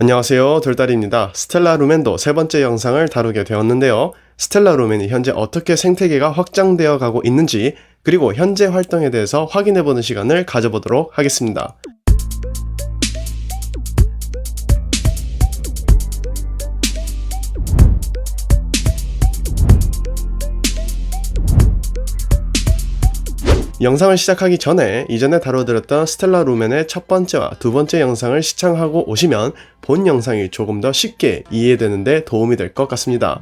안녕하세요. 돌다리입니다. 스텔라 루멘도 세 번째 영상을 다루게 되었는데요. 스텔라 루멘이 현재 어떻게 생태계가 확장되어 가고 있는지, 그리고 현재 활동에 대해서 확인해보는 시간을 가져보도록 하겠습니다. 영상을 시작하기 전에 이전에 다뤄드렸던 스텔라 루멘의 첫 번째와 두 번째 영상을 시청하고 오시면 본 영상이 조금 더 쉽게 이해되는데 도움이 될 것 같습니다.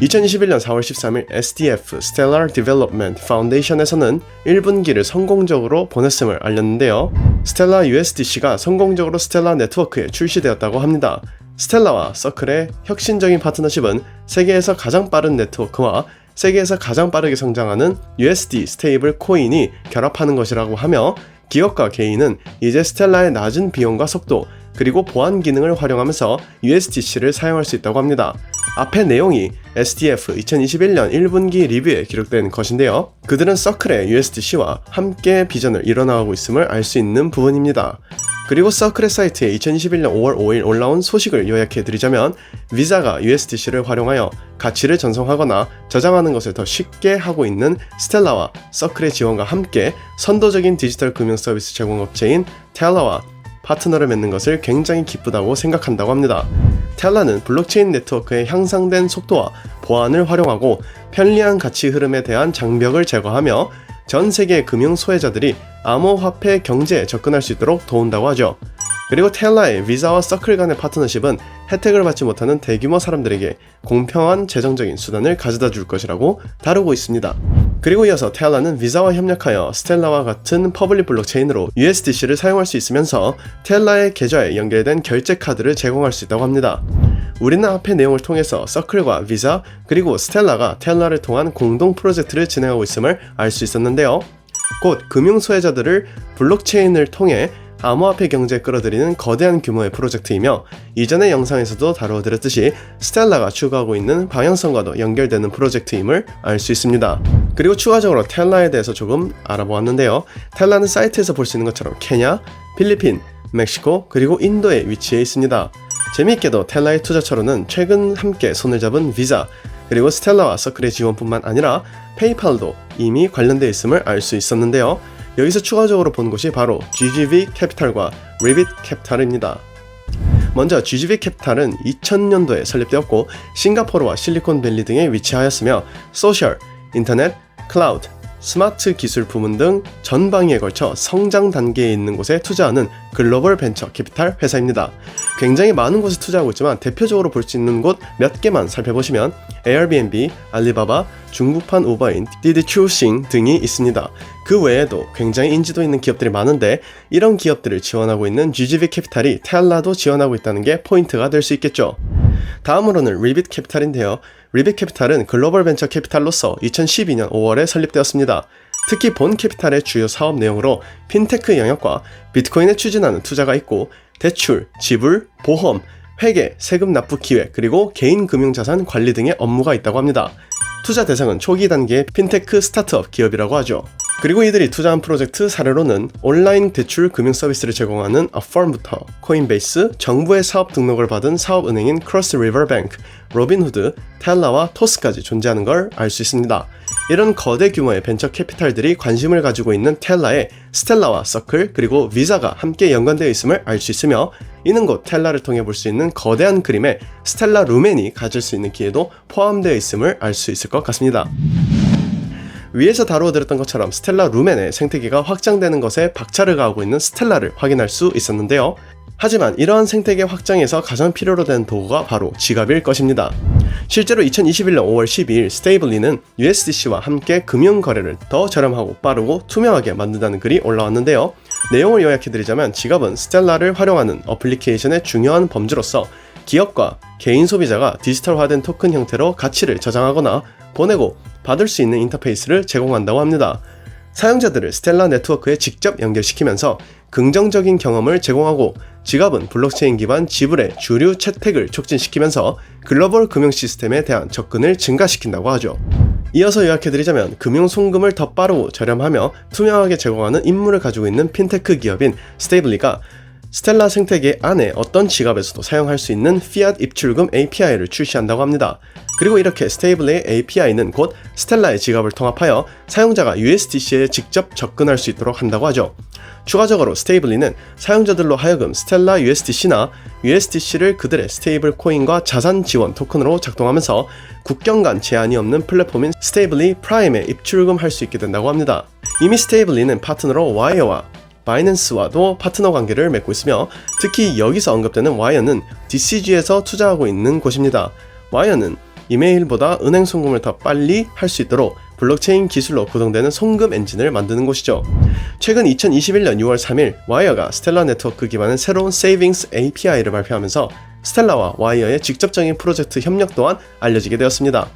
2021년 4월 13일 SDF Stellar Development Foundation에서는 1분기를 성공적으로 보냈음을 알렸는데요. 스텔라 USDC가 성공적으로 스텔라 네트워크에 출시되었다고 합니다. 스텔라와 서클의 혁신적인 파트너십은 세계에서 가장 빠른 네트워크와 세계에서 가장 빠르게 성장하는 USD 스테이블 코인이 결합하는 것이라고 하며 기업과 개인은 이제 스텔라의 낮은 비용과 속도 그리고 보안 기능을 활용하면서 USDC를 사용할 수 있다고 합니다. 앞의 내용이 SDF 2021년 1분기 리뷰에 기록된 것인데요. 그들은 서클의 USDC와 함께 비전을 이뤄나가고 있음을 알 수 있는 부분입니다. 그리고 서클의 사이트에 2021년 5월 5일 올라온 소식을 요약해드리자면 비자가 USDC를 활용하여 가치를 전송하거나 저장하는 것을 더 쉽게 하고 있는 스텔라와 서클의 지원과 함께 선도적인 디지털 금융 서비스 제공업체인 텔라와 파트너를 맺는 것을 굉장히 기쁘다고 생각한다고 합니다. 텔라는 블록체인 네트워크의 향상된 속도와 보안을 활용하고 편리한 가치 흐름에 대한 장벽을 제거하며 전 세계 금융 소외자들이 암호화폐 경제에 접근할 수 있도록 도운다고 하죠. 그리고 텔라의 비자와 서클 간의 파트너십은 혜택을 받지 못하는 대규모 사람들에게 공평한 재정적인 수단을 가져다 줄 것이라고 다루고 있습니다. 그리고 이어서 텔라는 비자와 협력하여 스텔라와 같은 퍼블릭 블록체인으로 USDC를 사용할 수 있으면서 텔라의 계좌에 연결된 결제 카드를 제공할 수 있다고 합니다. 우리는 앞의 내용을 통해서 서클과 비자 그리고 스텔라가 텔라를 통한 공동 프로젝트를 진행하고 있음을 알 수 있었는데요. 곧 금융 소외자들을 블록체인을 통해 암호화폐 경제에 끌어들이는 거대한 규모의 프로젝트이며 이전의 영상에서도 다루어드렸듯이 스텔라가 추구하고 있는 방향성과도 연결되는 프로젝트임을 알 수 있습니다. 그리고 추가적으로 텔라에 대해서 조금 알아보았는데요. 텔라는 사이트에서 볼 수 있는 것처럼 케냐, 필리핀, 멕시코, 그리고 인도에 위치해 있습니다. 재미있게도 텔라의 투자처로는 최근 함께 손을 잡은 비자, 그리고 스텔라와 서클의 지원뿐만 아니라 페이팔도 이미 관련되어 있음을 알 수 있었는데요. 여기서 추가적으로 본 곳이 바로 GGV 캐피탈과 리빗 캐피탈입니다. 먼저 GGV 캐피탈은 2000년도에 설립되었고 싱가포르와 실리콘밸리 등에 위치하였으며 소셜, 인터넷, 클라우드, 스마트 기술 부문 등 전방위에 걸쳐 성장 단계에 있는 곳에 투자하는 글로벌 벤처 캐피탈 회사입니다. 굉장히 많은 곳에 투자하고 있지만 대표적으로 볼 수 있는 곳 몇 개만 살펴보시면 에어비앤비, 알리바바, 중국판 우버인, 디디추싱 등이 있습니다. 그 외에도 굉장히 인지도 있는 기업들이 많은데 이런 기업들을 지원하고 있는 GGV 캐피탈이 텔라도 지원하고 있다는 게 포인트가 될 수 있겠죠. 다음으로는 리빗 캐피탈인데요. 리빗 캐피탈은 글로벌 벤처 캐피탈로서 2012년 5월에 설립되었습니다. 특히 본 캐피탈의 주요 사업 내용으로 핀테크 영역과 비트코인에 추진하는 투자가 있고 대출, 지불, 보험, 회계, 세금 납부 기획, 그리고 개인 금융 자산 관리 등의 업무가 있다고 합니다. 투자 대상은 초기 단계의 핀테크 스타트업 기업이라고 하죠. 그리고 이들이 투자한 프로젝트 사례로는 온라인 대출 금융 서비스를 제공하는 어펌부터 코인베이스, 정부의 사업 등록을 받은 사업은행인 크로스 리버뱅크, 로빈후드, 텔라와 토스까지 존재하는 걸 알 수 있습니다. 이런 거대 규모의 벤처 캐피탈들이 관심을 가지고 있는 텔라에 스텔라와 서클 그리고 비자가 함께 연관되어 있음을 알 수 있으며 이는 곧 텔라를 통해 볼 수 있는 거대한 그림에 스텔라 루멘이 가질 수 있는 기회도 포함되어 있음을 알 수 있을 것 같습니다. 위에서 다루어드렸던 것처럼 스텔라 루멘의 생태계가 확장되는 것에 박차를 가하고 있는 스텔라를 확인할 수 있었는데요. 하지만 이러한 생태계 확장에서 가장 필요로 된 도구가 바로 지갑일 것입니다. 실제로 2021년 5월 12일 스테이블리는 USDC와 함께 금융 거래를 더 저렴하고 빠르고 투명하게 만든다는 글이 올라왔는데요. 내용을 요약해드리자면 지갑은 스텔라를 활용하는 어플리케이션의 중요한 범주로서 기업과 개인 소비자가 디지털화된 토큰 형태로 가치를 저장하거나 보내고 받을 수 있는 인터페이스를 제공한다고 합니다. 사용자들을 스텔라 네트워크에 직접 연결시키면서 긍정적인 경험을 제공하고 지갑은 블록체인 기반 지불의 주류 채택을 촉진시키면서 글로벌 금융 시스템에 대한 접근을 증가시킨다고 하죠. 이어서 요약해드리자면 금융 송금을 더 빠르고 저렴하며 투명하게 제공하는 임무를 가지고 있는 핀테크 기업인 스테이블리가 스텔라 생태계 안에 어떤 지갑에서도 사용할 수 있는 피앗 입출금 API를 출시한다고 합니다. 그리고 이렇게 스테이블의 API는 곧 스텔라의 지갑을 통합하여 사용자가 USDC에 직접 접근할 수 있도록 한다고 하죠. 추가적으로 스테이블리는 사용자들로 하여금 스텔라 USDC나 USDC를 그들의 스테이블 코인과 자산 지원 토큰으로 작동하면서 국경 간 제한이 없는 플랫폼인 스테이블리 프라임에 입출금 할 수 있게 된다고 합니다. 이미 스테이블리는 파트너로 와이어와 바이낸스와도 파트너 관계를 맺고 있으며 특히 여기서 언급되는 와이어는 DCG에서 투자하고 있는 곳입니다. 와이어는 이메일보다 은행 송금을 더 빨리 할 수 있도록 블록체인 기술로 구동되는 송금 엔진을 만드는 곳이죠. 최근 2021년 6월 3일 와이어가 스텔라 네트워크 기반의 새로운 세이빙스 API를 발표하면서 스텔라와 와이어의 직접적인 프로젝트 협력 또한 알려지게 되었습니다.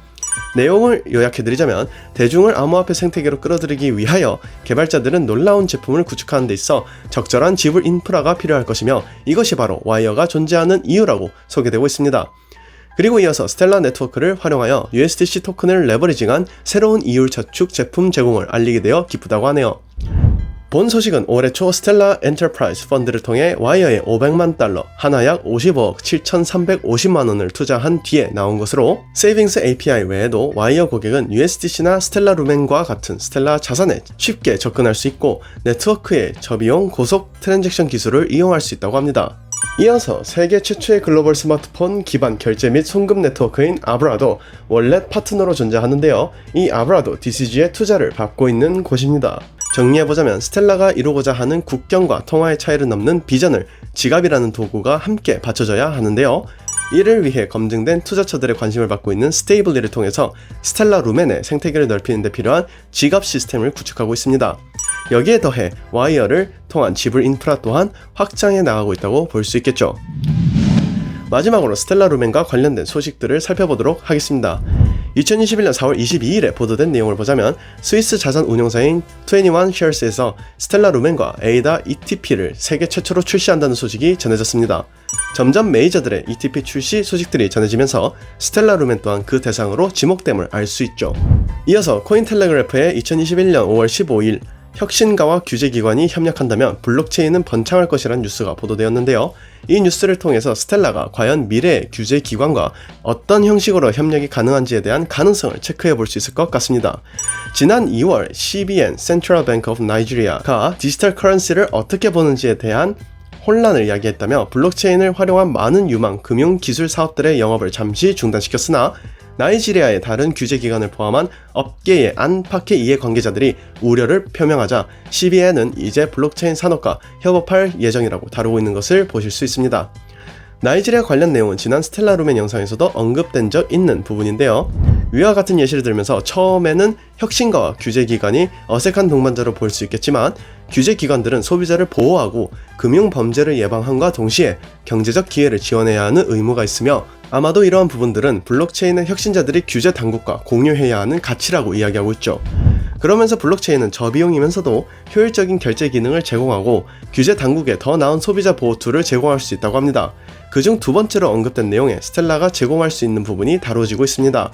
내용을 요약해드리자면 대중을 암호화폐 생태계로 끌어들이기 위하여 개발자들은 놀라운 제품을 구축하는 데 있어 적절한 지불 인프라가 필요할 것이며 이것이 바로 와이어가 존재하는 이유라고 소개되고 있습니다. 그리고 이어서 스텔라 네트워크를 활용하여 USDC 토큰을 레버리징한 새로운 이율 저축 제품 제공을 알리게 되어 기쁘다고 하네요. 본 소식은 올해 초 스텔라 엔터프라이즈 펀드를 통해 와이어에 500만 달러, 하나 약 55억 7,350만 원을 투자한 뒤에 나온 것으로 세이빙스 API 외에도 와이어 고객은 USDC나 스텔라 루멘과 같은 스텔라 자산에 쉽게 접근할 수 있고 네트워크의 저비용 고속 트랜잭션 기술을 이용할 수 있다고 합니다. 이어서 세계 최초의 글로벌 스마트폰 기반 결제 및 송금 네트워크인 아브라도 원래 파트너로 존재하는데요. 이 아브라도 DCG의 투자를 받고 있는 곳입니다. 정리해보자면 스텔라가 이루고자 하는 국경과 통화의 차이를 넘는 비전을 지갑이라는 도구가 함께 받쳐줘야 하는데요. 이를 위해 검증된 투자처들의 관심을 받고 있는 스테이블리를 통해서 스텔라 루멘의 생태계를 넓히는 데 필요한 지갑 시스템을 구축하고 있습니다. 여기에 더해 와이어를 통한 지불 인프라 또한 확장해 나가고 있다고 볼 수 있겠죠. 마지막으로 스텔라 루멘과 관련된 소식들을 살펴보도록 하겠습니다. 2021년 4월 22일에 보도된 내용을 보자면 스위스 자산 운용사인 21shares에서 스텔라 루멘과 에이다 ETP를 세계 최초로 출시한다는 소식이 전해졌습니다. 점점 메이저들의 ETP 출시 소식들이 전해지면서 스텔라 루멘 또한 그 대상으로 지목됨을 알 수 있죠. 이어서 코인텔레그래프의 2021년 5월 15일 혁신가와 규제기관이 협력한다면 블록체인은 번창할 것이란 뉴스가 보도되었는데요. 이 뉴스를 통해서 스텔라가 과연 미래의 규제기관과 어떤 형식으로 협력이 가능한지에 대한 가능성을 체크해 볼 수 있을 것 같습니다. 지난 2월 CBN Central Bank of Nigeria가 디지털 커런시를 어떻게 보는지에 대한 혼란을 야기했다며 블록체인을 활용한 많은 유망 금융 기술 사업들의 영업을 잠시 중단시켰으나 나이지리아의 다른 규제 기관을 포함한 업계의 안팎의 이해관계자들이 우려를 표명하자 CBN은 이제 블록체인 산업과 협업할 예정이라고 다루고 있는 것을 보실 수 있습니다. 나이지리아 관련 내용은 지난 스텔라 루멘 영상에서도 언급된 적 있는 부분인데요. 위와 같은 예시를 들면서 처음에는 혁신가와 규제기관이 어색한 동반자로 볼 수 있겠지만 규제기관들은 소비자를 보호하고 금융 범죄를 예방함과 동시에 경제적 기회를 지원해야 하는 의무가 있으며 아마도 이러한 부분들은 블록체인의 혁신자들이 규제 당국과 공유해야 하는 가치라고 이야기하고 있죠. 그러면서 블록체인은 저비용이면서도 효율적인 결제 기능을 제공하고 규제 당국에 더 나은 소비자 보호 툴을 제공할 수 있다고 합니다. 그중 두 번째로 언급된 내용에 스텔라가 제공할 수 있는 부분이 다뤄지고 있습니다.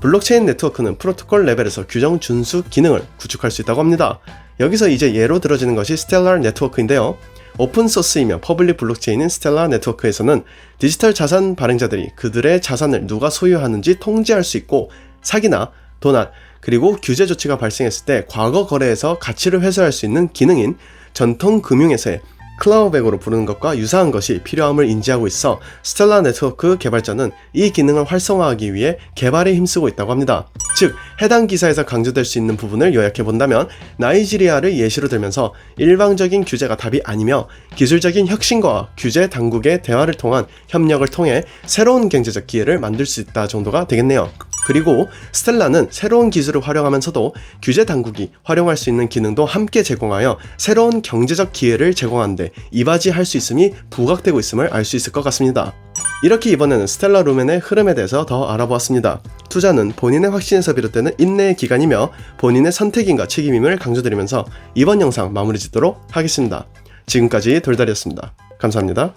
블록체인 네트워크는 프로토콜 레벨에서 규정 준수 기능을 구축할 수 있다고 합니다. 여기서 이제 예로 들어지는 것이 스텔라 네트워크인데요. 오픈소스이며 퍼블릭 블록체인인 스텔라 네트워크에서는 디지털 자산 발행자들이 그들의 자산을 누가 소유하는지 통제할 수 있고 사기나 도난, 그리고 규제 조치가 발생했을 때 과거 거래에서 가치를 회수할 수 있는 기능인 전통 금융에서의 클라우백으로 부르는 것과 유사한 것이 필요함을 인지하고 있어 스텔라 네트워크 개발자는 이 기능을 활성화하기 위해 개발에 힘쓰고 있다고 합니다. 즉, 해당 기사에서 강조될 수 있는 부분을 요약해 본다면 나이지리아를 예시로 들면서 일방적인 규제가 답이 아니며 기술적인 혁신과 규제 당국의 대화를 통한 협력을 통해 새로운 경제적 기회를 만들 수 있다 정도가 되겠네요. 그리고 스텔라는 새로운 기술을 활용하면서도 규제 당국이 활용할 수 있는 기능도 함께 제공하여 새로운 경제적 기회를 제공하는데 이바지할 수 있음이 부각되고 있음을 알 수 있을 것 같습니다. 이렇게 이번에는 스텔라 루멘의 흐름에 대해서 더 알아보았습니다. 투자는 본인의 확신에서 비롯되는 인내의 기간이며 본인의 선택인과 책임임을 강조드리면서 이번 영상 마무리 짓도록 하겠습니다. 지금까지 돌다리였습니다. 감사합니다.